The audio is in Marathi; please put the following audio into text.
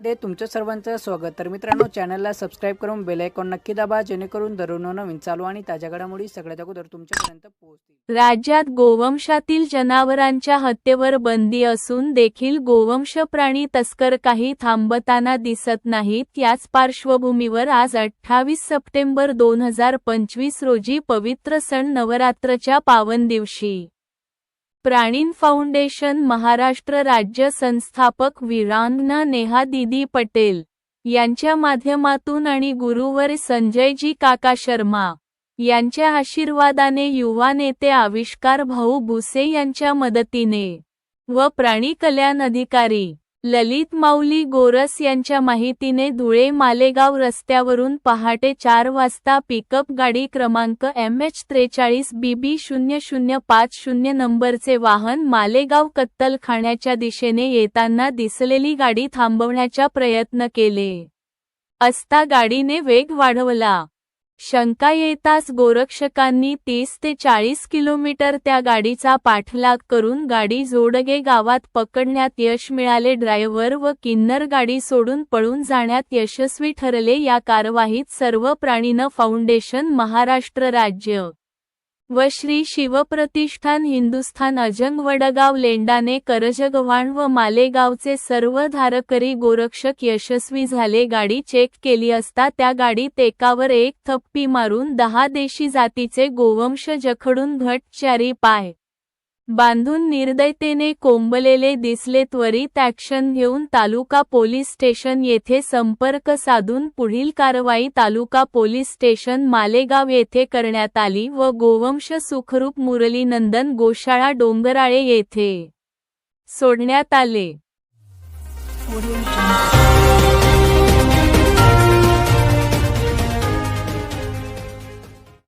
मध्ये तुमचं सर्वांचं स्वागत. तर मित्रांनो चॅनलला सबस्क्राईब करून बेल आयकॉन नक्की दाबा जेणेकरून दररोज नवीन चालू आणि ताज्या घडामोडी सगळ्यात अगोदर तुमच्यापर्यंत पोहोचतील. राज्यात गोवंशातील जनावरांच्या हत्येवर बंदी असून देखील गोवंश प्राणी तस्कर काही थांबताना दिसत नाहीत. याच पार्श्वभूमीवर आज अठ्ठावीस सप्टेंबर दोन हजार पंचवीस रोजी पवित्र सण नवरात्रच्या पावन दिवशी. प्राणीन फाउंडेशन महाराष्ट्र राज्य संस्थापक वीरांगना नेहा दिदी पटेल यांच्या माध्यमातून आणि गुरुवर संजयजी काका शर्मा यांच्या आशीर्वादाने युवा नेते आविष्कार भाऊ भुसे यांच्या मदतीने व प्राणी कल्याण अधिकारी ललित माऊली गोरस यांच्या माहितीने धुळे मालेगाव रस्त्यावरून पहाटे चार वाजता पिकअप गाडी क्रमांक एम एच त्रेचाळीस बी बी शून्य शून्य पाच शून्य नंबरचे वाहन मालेगाव कत्तलखाण्याच्या दिशेने येताना दिसलेली गाडी थांबवण्याचा प्रयत्न केले. असता गाडीने वेग वाढवला. शंका येताच गोरक्षकांनी तीस ते चाळीस किलोमीटर त्या गाडीचा पाठलाग करून गाडी जोडगे गावात पकडण्यात यश मिळाले. ड्रायव्हर व किन्नर गाडी सोडून पळून जाण्यात यशस्वी ठरले. या कारवाईत सर्व प्राणीनं फाउंडेशन महाराष्ट्र राज्य व श्री शिवप्रतिष्ठान हिंदुस्थान अजंग वडगाव लेंडाने करजगव्हाण व मालेगावचे सर्व धारकरी गोरक्षक यशस्वी झाले. गाडी चेक केली असता त्या गाडीत एकावर एक थप्पी मारून दहा देशी जातीचे गोवंश जखडून घट चारी पाय बांधून निर्दयतेने कोंबलेले दिसले त्वरित ॲक्शन घेऊन तालुका पोलीस स्टेशन येथे संपर्क साधून पुढील कारवाई तालुका पोलीस स्टेशन मालेगाव येथे करण्यात आली व गोवंश सुखरूप मुरलीनंदन गोशाळा डोंगराळे येथे सोडण्यात आले.